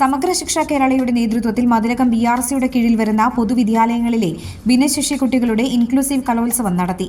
സമഗ്ര ശിക്ഷ കേരളയുടെ നേതൃത്വത്തിൽ മതിലകം ബി ആർ സിയുടെ കീഴിൽ വരുന്ന പൊതുവിദ്യാലയങ്ങളിലെ ഭിന്നശേഷി കുട്ടികളുടെ ഇൻക്ലൂസീവ് കലോത്സവം നടത്തി.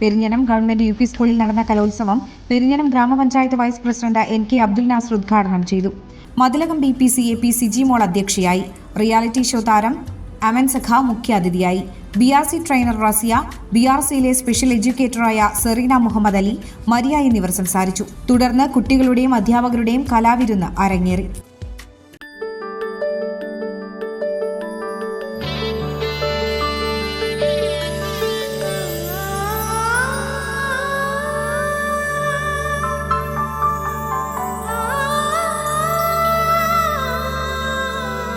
പെരിഞ്ഞനം ഗവൺമെന്റ് യു പി സ്കൂളിൽ നടന്ന കലോത്സവം Perinjanam grama panchayat vice president N K Abdul Nasar ഉദ്ഘാടനം ചെയ്തു. Mathilakam B P C A P Siji Mol അധ്യക്ഷയായി. റിയാലിറ്റി ഷോ താരം അമൻ സഖ മുഖ്യാതിഥിയായി. B R C trainer Raziya B R സിയിലെ സ്പെഷ്യൽ എഡ്യൂക്കേറ്ററായ സെറീന മുഹമ്മദ് അലി മരിയ എന്നിവർ സംസാരിച്ചു. തുടർന്ന് കുട്ടികളുടെയും അധ്യാപകരുടെയും കലാവിരുന്ന് അരങ്ങേറി.